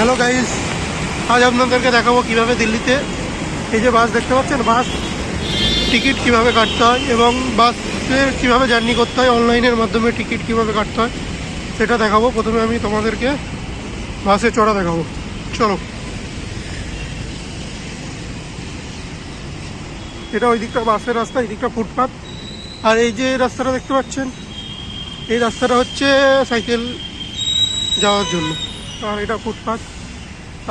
Hello guys আজ আপনাদেরকে দেখাবো কীভাবে দিল্লিতে এই যে বাস দেখতে পাচ্ছেন? বাস টিকিট কীভাবে কাটতে হয় এবং বাসের কীভাবে জার্নি করতে হয়, অনলাইনের মাধ্যমে টিকিট কীভাবে কাটতে হয়, সেটা দেখাবো। প্রথমে আমি তোমাদেরকে বাসে চড়া দেখাবো। চলো। এটা ওই দিকটা বাসের রাস্তা এই দিকটা ফুটপাথ আর এই যে রাস্তাটা দেখতে পাচ্ছেন, এই রাস্তাটা হচ্ছে সাইকেল যাওয়ার জন্য। আর এটা ফুটপাথ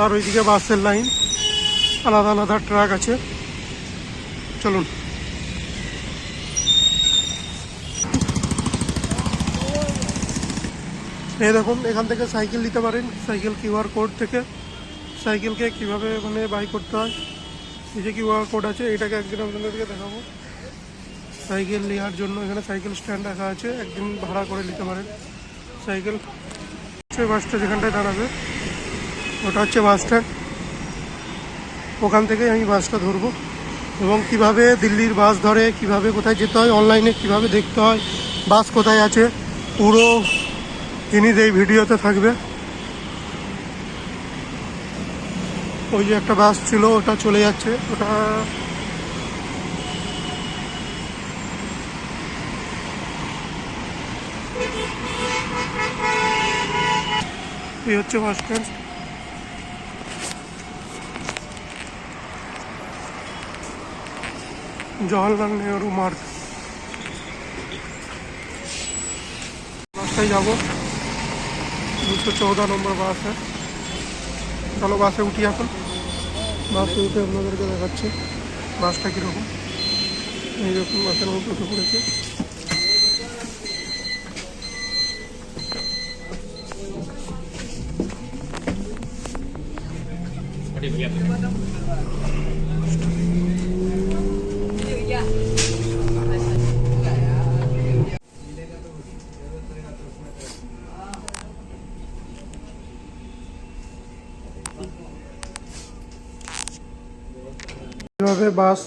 আর ওইদিকে বাসের লাইন। আলাদা আলাদা ট্রাক আছে। চলুন। এই দেখুন, এখান থেকে সাইকেল নিতে পারেন। সাইকেল কিউআর কোড থেকে। সাইকেলকে কীভাবে মানে বাই করতে হয়। এই যে কিউআর কোড আছে, এটাকে একদিন আপনাদেরকে দেখাবো। সাইকেল নেওয়ার জন্য এখানে সাইকেল স্ট্যান্ড রাখা আছে। একদিন ভাড়া করে নিতে পারেন। সাইকেল বাসটা যেখানটায় দাঁড়াবে, ওটা হচ্ছে বাস স্ট্যান্ড ওখান থেকে আমি বাসটা ধরবো। এবং কীভাবে দিল্লির বাস ধরে, কীভাবে কোথায় যেতে হয় অনলাইনে কীভাবে দেখতে হয় বাস কোথায় আছে, পুরো জিনিস এই ভিডিওতে থাকবে। ওই যে একটা বাস ছিল, ওটা চলে যাচ্ছে। ওটা এই হচ্ছে বাস স্ট্যান্ড জওয়াহরলাল নেহরু মার্গ। বাসটায় যাব। দুশো চৌদা নম্বর বাস। চলো বাসে উঠি এখন। বাসে উঠে আপনাদেরকে দেখাচ্ছে। বাসটা কীরকম? এইরকম বাসের মধ্যে উঠে পড়েছে। কীভাবে বাস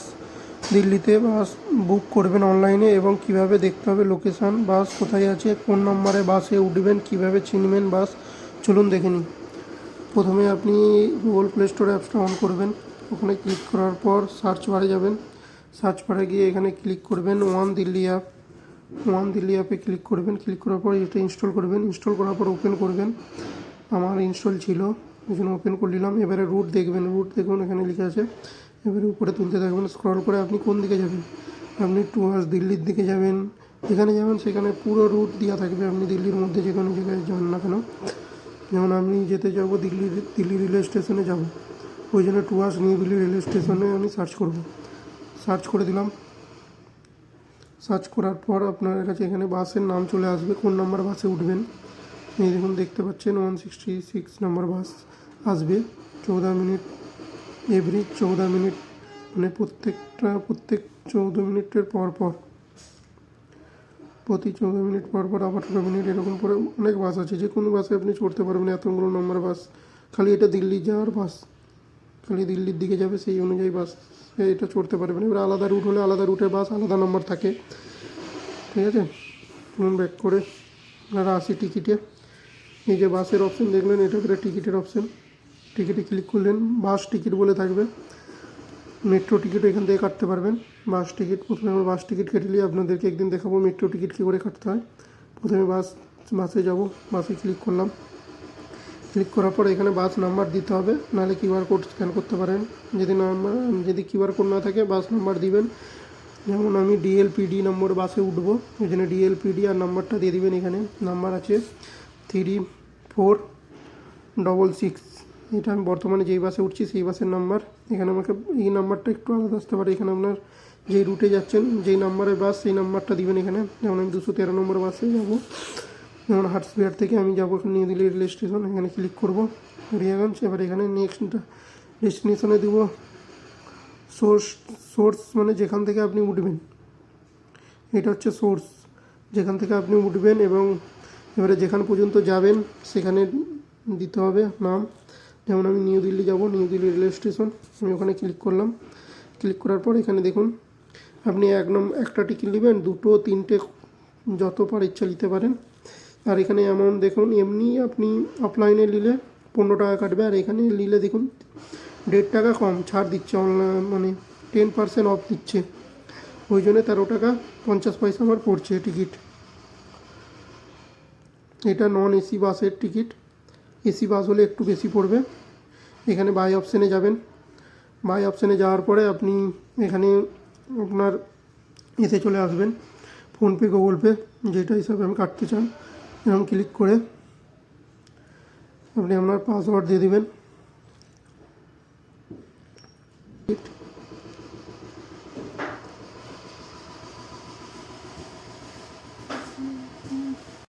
দিল্লিতে বাস বুক করবেন অনলাইনে এবং কীভাবে দেখতে হবে লোকেশান বাস কোথায় আছে, কোন নম্বরে বাসে উঠবেন, কীভাবে চিনবেন বাস, চলুন দেখে নিন প্রথমে আপনি গুগল প্লে স্টোর অ্যাপসটা অন করবেন। ওখানে ক্লিক করার পর সার্চ বারে যাবেন। সার্চ বারে গিয়ে এখানে ক্লিক করবেন one Delhi app one Delhi অ্যাপে ক্লিক করবেন। ক্লিক করার পর এটা ইনস্টল করবেন। ইনস্টল করার পর ওপেন করবেন। আমার ইনস্টল ছিল। ওই জন্য ওপেন করে নিলাম। এবারে রুট দেখবেন। রুট দেখুন, এখানে লিখে আছে। এবারে উপরে তুলতে থাকবেন। স্ক্রল করে আপনি কোন দিকে যাবেন? আপনি টুয়ার্স দিল্লির দিকে যাবেন। যেখানে যাবেন, সেখানে পুরো রুট দেওয়া থাকবে। আপনি দিল্লির মধ্যে যে কোনো জায়গায় যান না কেন। যেমন আমি যেতে যাব দিল্লি দিল্লি রেলওয়ে স্টেশনে যাব। ওই জন্য টুয়ার্স নিউ দিল্লি রেলওয়ে স্টেশনে আমি সার্চ করব। সার্চ করে দিলাম। সার্চ করার পর আপনার কাছে এখানে বাসের নাম চলে আসবে। কোন নাম্বার বাসে উঠবেন? এই দেখুন, দেখতে পাচ্ছেন one sixty six number bus আসবে। চৌদা মিনিট এভরি চৌদা মিনিট মানে প্রত্যেকটা, প্রত্যেক চৌদ্দ মিনিটের পর পর। প্রতি চৌদ্দ মিনিট পর পর আবার আঠারো মিনিট এরকম করে অনেক বাস আছে, যে কোনো বাসে আপনি চড়তে পারবেন, এতগুলো নম্বর বাস। খালি এটা দিল্লি যাওয়ার বাস। খালি দিল্লির দিকে যাবে সেই অনুযায়ী বাস এটা চড়তে পারবেন এবার আলাদা রুট হলে আলাদা রুটের বাস, আলাদা নম্বর থাকে। ঠিক আছে? চলুন ব্যাক করে আপনারা আসি টিকিটে এই যে বাসের অপশন দেখলেন, এটা করে টিকিটের অপশন টিকিটে ক্লিক করলেন, বাস টিকিট বলে থাকবে। মেট্রো টিকিটও এখান থেকে কাটতে পারবেন। বাস টিকিট, প্রথমে আমরা বাস টিকিট কেটে নিয়ে আপনাদেরকে একদিন দেখাবো মেট্রো টিকিট কী করে কাটতে হয়। প্রথমে বাস, বাসে যাব, বাসে ক্লিক করলাম। ক্লিক করার পর এখানে বাস নাম্বার দিতে হবে, নাহলে কিউআর কোড স্ক্যান করতে পারেন। যদি নাম্বার যদি কিউআর কোড না থাকে, বাস নাম্বার দিবেন। যেমন আমি ডিএলপিডি নম্বর বাসে উঠবো ওই জন্য ডিএলপিডি আর নাম্বারটা দিয়ে দিবেন এখানে। নাম্বার আছে থ্রি ফোর ডবল সিক্স এটা আমি বর্তমানে যেই বাসে উঠছি সেই বাসের নাম্বার এখানে আমাকে এই নাম্বারটা একটু আলাদা আসতে পারে। এখানে আপনার যেই রুটে যাচ্ছেন, যেই নাম্বারের বাস সেই নাম্বারটা দিবেন এখানে। যেমন আমি দুশো তেরো নম্বর বাসে যাব। যেমন হাটসবিহার থেকে আমি যাব নিউ দিল্লি রেল স্টেশন এখানে ক্লিক করব। রিয়াগঞ্জ এবার এখানে নেক্সট ডেস্টিনেশনে দেবো। সোর্স সোর্স মানে যেখান থেকে আপনি উঠবেন। এটা হচ্ছে সোর্স যেখান থেকে আপনি উঠবেন এবং এবারে যেখান পর্যন্ত যাবেন, সেখানে দিতে হবে নাম। যেমন আমি নিউ দিল্লি যাব, নিউ দিল্লি রেলওয়ে স্টেশন, আমি ওখানে ক্লিক করলাম। ক্লিক করার পর এখানে দেখুন, আপনি এক নম, একটা টিকিট নেবেন, দুটো, তিনটে, যত পার ইচ্ছা নিতে পারেন। আর এখানে অ্যামাউন্ট দেখুন, এমনি আপনি অফলাইনে নিলে পনেরো টাকা কাটবে। আর এখানে নিলে দেখুন, দেড় টাকা কম, ছাড় দিচ্ছে অনলাইন মানে টেন পার্সেন্ট অফ দিচ্ছে। ওই জন্য তেরো টাকা পঞ্চাশ পয়সা আমার পড়ছে টিকিট এটা নন এসি বাসের টিকিট এসি বাস হলে একটু বেশি পড়বে। এখানে বাই অপশানে যাবেন। বাই অপশানে যাওয়ার পরে আপনি এখানে আপনার এসে চলে আসবেন। ফোনপে গুগল পে যেটা হিসাবে আমি কাটতে চান এরকম ক্লিক করে আপনি আপনার পাসওয়ার্ড দিয়ে দেবেন।